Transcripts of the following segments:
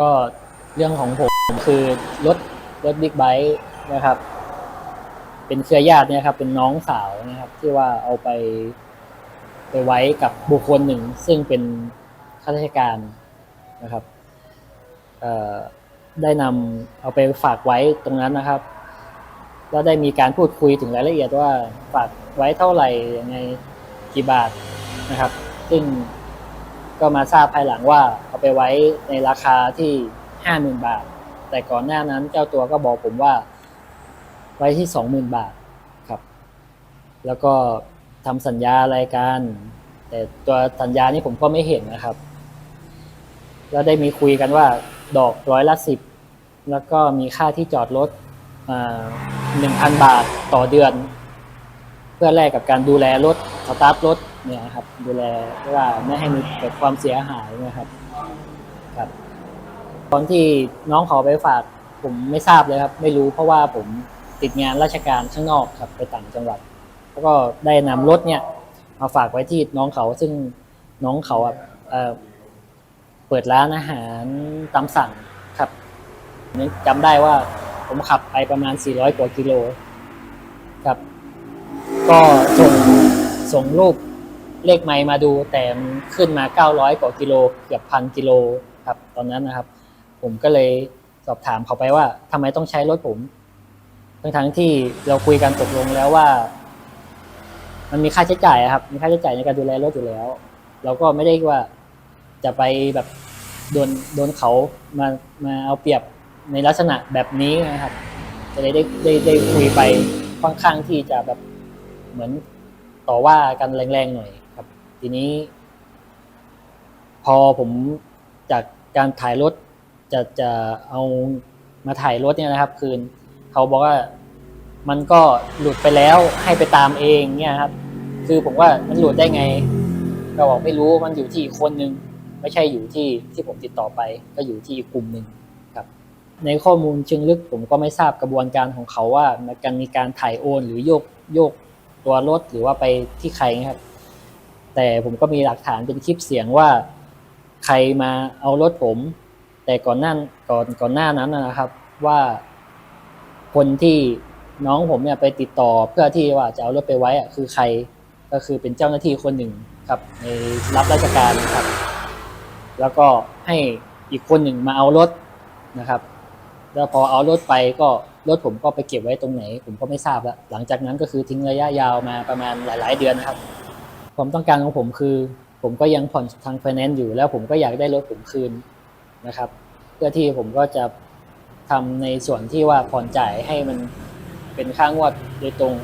ก็เรื่องของผมคือรถรถบิ๊กไบค์นะครับ เป็นเครือญาติเนี่ยครับ เป็นน้องสาวนะครับ ที่ว่าเอาไป ไปไว้กับบุคคลหนึ่ง ซึ่งเป็นข้าราชการนะครับได้นำเอาไปฝากไว้ตรงนั้นนะครับ แล้วได้มีการพูดคุยถึงรายละเอียดว่าฝากไว้เท่าไหร่ยังไงกี่บาทนะครับ ซึ่ง ก็มาทราบภายหลังว่าเอาไปไว้ในราคาที่ห้าหมื่นบาท แต่ก่อนหน้านั้นเจ้าตัวก็บอกผมว่า ไว้ที่สองหมื่นบาทครับ แล้วก็ทำสัญญาอะไรกันแต่ตัวสัญญานี่ผมก็ไม่เห็นนะครับ แล้วได้มีคุยกันว่า ดอกร้อยละสิบแล้วก็มีค่าที่จอดรถหนึ่งพันบาทต่อเดือน พื่อแลกกับการดูแลรถสตาร์ทรถเนี่ยครับ ดูแลว่าไม่ให้มีเกิดความเสียหายนะครับครับ ตอนที่น้องขอไปฝากผมไม่ทราบเลยครับ ไม่รู้เพราะว่าผมติดงานราชการข้างนอกครับไปต่างจังหวัด แล้วก็ได้นำรถเนี่ยมาฝากไว้ที่น้องเขาซึ่งน้องเขาเอ่อเปิดร้านอาหารตามสั่งครับจำได้ว่าผมขับไปประมาณ 400 กว่ากิโลครับ ก็ส่งส่งรูปเลขไมล์มาดูแต่มันขึ้นมา 900 กว่ากิโลเกือบพันกิโลครับตอนนั้นนะครับ ผมก็เลยสอบถามเขาไปว่าทำไมต้องใช้รถผมทั้งทั้งที่เราคุยกันตกลงแล้วว่า มันมีค่าใช้จ่ายครับ มีค่าใช้จ่ายในการดูแลรถอยู่แล้ว เราก็ไม่ได้ว่าจะไปแบบโดนโดนเขามามาเอาเปรียบในลักษณะแบบนี้นะครับก็เลยได้ได้ได้คุยไปค่อนข้างที่จะแบบ เหมือนต่อว่ากันแรงๆหน่อยครับ ทีนี้ พอผมจากการถ่ายรถจะจะเอามาถ่ายรถเนี่ยนะครับ คืนเขาบอกว่ามันก็หลุดไปแล้วให้ไปตามเองเนี่ยครับ คือผมว่ามันหลุดได้ไงก็บอกไม่รู้มันอยู่ที่คนหนึ่งไม่ใช่อยู่ที่ที่ผมติดต่อไป ก็อยู่ที่กลุ่มหนึ่งครับ ในข้อมูลเชิงลึกผมก็ไม่ทราบกระบวนการของเขาว่ามันการมีการถ่ายโอนหรือโยกโยก ตัวรถหรือว่าไปที่ใครครับ แต่ผมก็มีหลักฐานเป็นคลิปเสียงว่าใครมาเอารถผม แต่ก่อนหน้าก่อนก่อนหน้านั้นนะครับ ว่าคนที่น้องผมเนี่ยไปติดต่อเพื่อที่ว่าจะเอารถไปไว้อะคือใครก็คือเป็นเจ้าหน้าที่คนหนึ่งครับในรับราชการครับ แล้วก็ให้อีกคนหนึ่งมาเอารถนะครับ แล้วพอเอารถไปก็ รถผมก็ไปเก็บไว้ตรงไหน ผมก็ไม่ทราบล้วหลังจากนั้นก็คือทิ้งระยะยาวมาประมาณหลาย ๆ เดือนนะครับ ความต้องการของผมคือ ผมก็ยังผ่อนทางไฟแนนซ์อยู่ แล้วผมก็อยากได้รถผมคืนนะครับ เพื่อที่ผมก็จะทำในส่วนที่ว่าผ่อนจ่ายให้มันเป็นค่างวดโดยตรง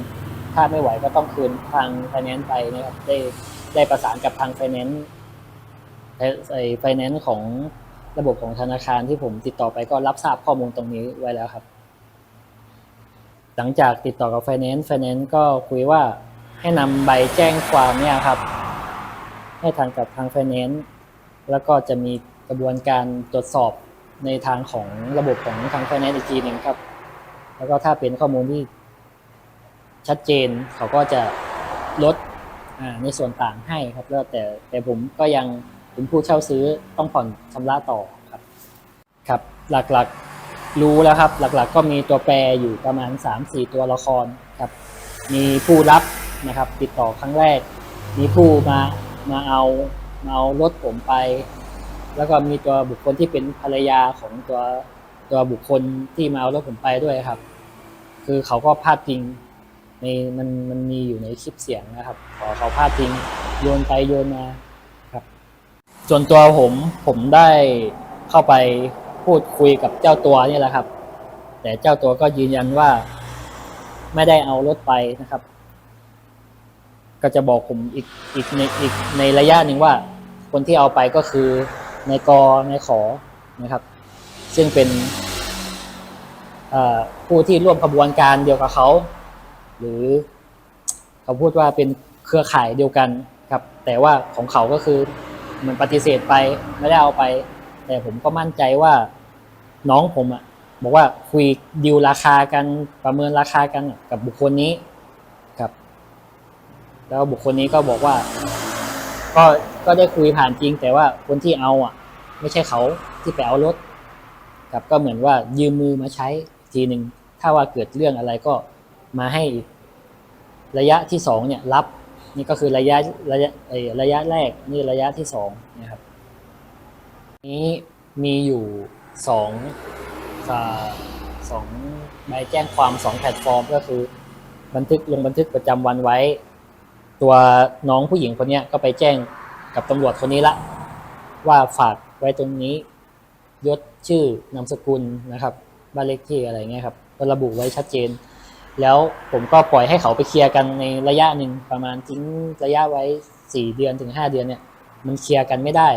ถ้าไม่ไหวก็ต้องคืนทางไฟแนนซ์ไปนะครับ ได้ได้ประสานกับทางไฟแนนซ์ไอไฟแนนซ์ของระบบของธนาคารที่ผมติดต่อไปก็รับทราบข้อมูลตรงนี้ไว้แล้วครับ หลังจากติดต่อกับไฟแนนซ์ไฟแนนซ์ก็คุยว่าให้นำใบแจ้งความเนี่ยครับ ให้ทางกับทางไฟแนนซ์แล้วก็จะมีกระบวนการตรวจสอบในทางของระบบของทางไฟแนนซ์อีกทีหนึ่งครับ แล้วก็ถ้าเป็นข้อมูลที่ชัดเจนเขาก็จะลดในส่วนต่างให้ครับแล้วแต่แต่ผมก็ยังเป็นผู้เช่าซื้อต้องผ่อนชำระต่อครับ ครับ หลักๆ รู้แล้วครับ หลักๆ ก็มีตัวแปรอยู่ประมาณ 3-4 ตัวละครครับ มีผู้รับนะครับ ติดต่อครั้งแรก มีผู้มามาเอามาเอารถผมไป แล้วก็มีตัวบุคคลที่เป็นภรรยาของตัวตัวบุคคลที่มาเอารถผมไปด้วยครับ คือเขาก็พาดพิงในมันมันมีอยู่ในคลิปเสียงนะครับ ขอเขาพาดพิงโยนไปโยนมาครับ ส่วนตัวผมผมได้เข้าไป พูดคุยกับเจ้าตัวนี่แหละครับ แต่เจ้าตัวก็ยืนยันว่า ไม่ได้เอารถไปนะครับ ก็จะบอกผมอีกอีกในอีกในระยะหนึ่งว่า คนที่เอาไปก็คือในกในขอนะครับ ซึ่งเป็นผู้ที่ร่วมขบวนการเดียวกับเขา หรือเขาพูดว่าเป็นเครือข่ายเดียวกันครับ แต่ว่าของเขาก็คือมันปฏิเสธไปไม่ได้เอาไป แต่ผมก็มั่นใจว่า น้องผมอะบอกว่าคุยดีลราคากันประเมินราคากันกับบุคคลนี้ครับ แล้วบุคคลนี้ก็บอกว่า ก็ก็ได้คุยผ่านจริง แต่ว่าคนที่เอาอะ ไม่ใช่เขาที่ไปเอารถครับก็เหมือนว่ายืมมือมาใช้ทีหนึ่งถ้าว่าเกิดเรื่องอะไรก็มาให้อีกระยะที่สองเนี่ย รับ นี่ก็คือระยะระยะเอ่อระยะแรกนี่ระยะที่สองนะครับ นี้มีอยู่ สองสองใบแจ้งความสองแพลตฟอร์ม ก็คือ บันทึกลงบันทึกประจำวันไว้ ตัวน้องผู้หญิงคนเนี้ยก็ไปแจ้งกับตำรวจคนนี้ละ ว่าฝากไว้ตรงนี้ยศชื่อนามสกุลนะครับบ้านเลขที่อะไรเงี้ยครับก็ระบุไว้ชัดเจน แล้วผมก็ปล่อยให้เขาไปเคลียร์กันในระยะหนึ่งประมาณทิ้งระยะไว้สี่เดือนถึงห้าเดือนเนี่ย มันเคลียร์กันไม่ได้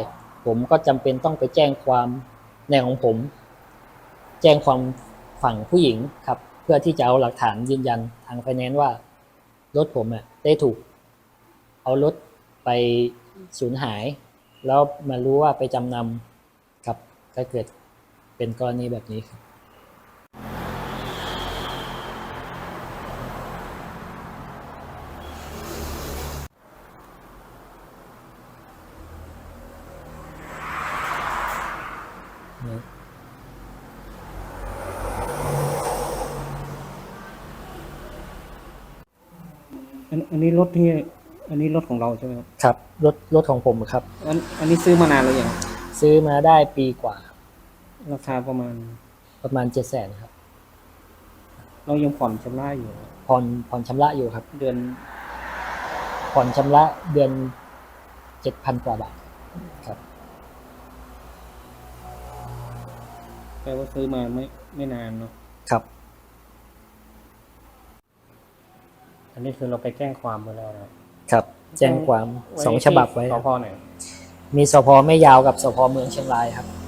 ผมก็จำเป็นต้องไปแจ้งความ ในของผม แจ้งความฝั่งผู้หญิงครับ เพื่อที่จะเอาหลักฐานยืนยันทางไฟแนนซ์ว่า รถผมอะได้ถูก เอารถไปสูญหาย แล้วมารู้ว่าไปจำนำครับก็เกิดเป็นกรณีแบบนี้ครับ อันอันนี้รถที่อันนี้รถของเราใช่ไหมครับ ครับ รถรถของผมครับ อันอันนี้ซื้อมานานแล้วยังซื้อมาได้ปีกว่า ราคาประมาณประมาณเจ็ดแสนครับ เรายังผ่อนชำระอยู่ ผ่อนผ่อนชำระอยู่ครับ เดือน ผ่อนชำระเดือนเจ็ดพันกว่าบาทครับ ลว่าซื้อมาไม่ไม่นานเนาะครับ อันนี้คือเราไปแจ้งความมาแล้วนะครับครับ แจ้งความสองฉบับไว้สครับพไหนมีสพไม่ยาวกับสพเมืองเชียงรายครับครับ